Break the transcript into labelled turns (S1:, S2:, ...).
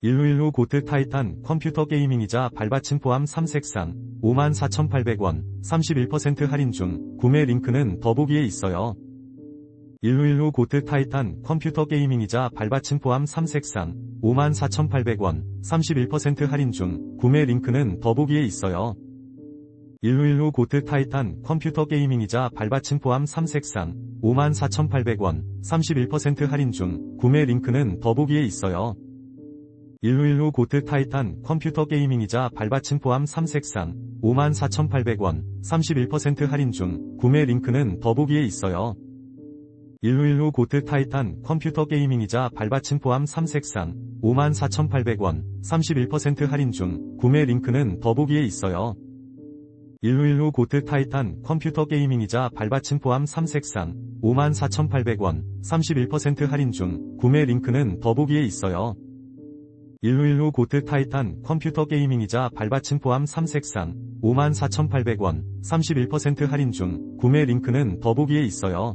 S1: 115 고트 타이탄 컴퓨터 게이밍이자 발받침 포함 3색상 54,800원 31% 할인 중 구매 링크는 더보기에 있어요. 115 고트 타이탄 컴퓨터 게이밍이자 발받침 포함 3색상 54,800원 31% 할인 중 구매 링크는 더보기에 있어요. 115 고트 타이탄 컴퓨터 게이밍이자 발받침 포함 3색상 54,800원 31% 할인 중 구매 링크는 더보기에 있어요. 115 고트 타이탄 컴퓨터 게이밍이자 발받침 포함 3색상 54,800원 31% 할인 중 구매 링크는 더보기에 있어요. 115 고트 타이탄 컴퓨터 게이밍이자 발받침 포함 3색상 54,800원 31% 할인 중 구매 링크는 더보기에 있어요. 115 고트 타이탄 컴퓨터 게이밍이자 발받침 포함 3색상 54,800원 31% 할인 중 구매 링크는 더보기에 있어요. 115 고트 타이탄 컴퓨터 게이밍이자 발받침 포함 3색상 54,800원 31% 할인 중 구매 링크는 더보기에 있어요.